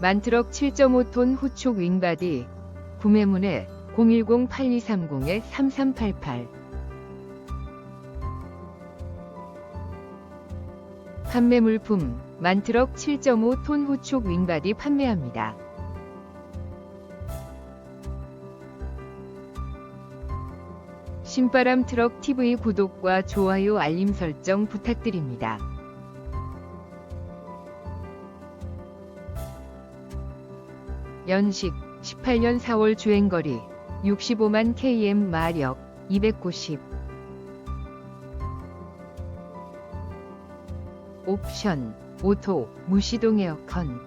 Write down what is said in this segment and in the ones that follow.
만트럭 7.5톤 후촉 윙바디 구매문의 010-8230-3388 판매 물품 만트럭 7.5톤 후촉 윙바디 판매합니다. 신바람 트럭 TV 구독과 좋아요 알림 설정 부탁드립니다. 연식 18년 4월 주행거리 65만 km 마력 290 옵션 오토 무시동 에어컨.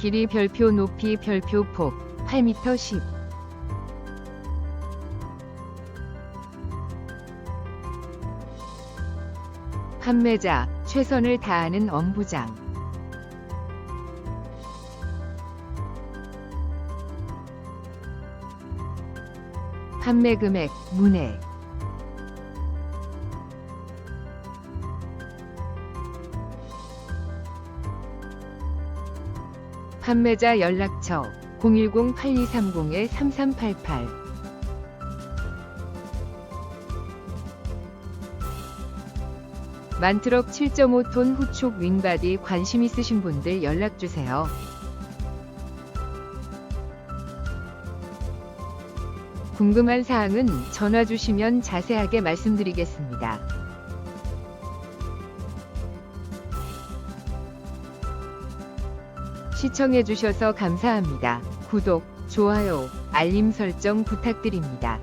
길이 별표 높이 별표 폭 8m 10 판매자 최선을 다하는 엄부장. 판매 금액 문의. 판매자 연락처 010-8230-3388 만트럭 7.5톤 후촉 윙바디 관심 있으신 분들 연락주세요. 궁금한 사항은 전화 주시면 자세하게 말씀드리겠습니다. 시청해주셔서 감사합니다. 구독, 좋아요, 알림 설정 부탁드립니다.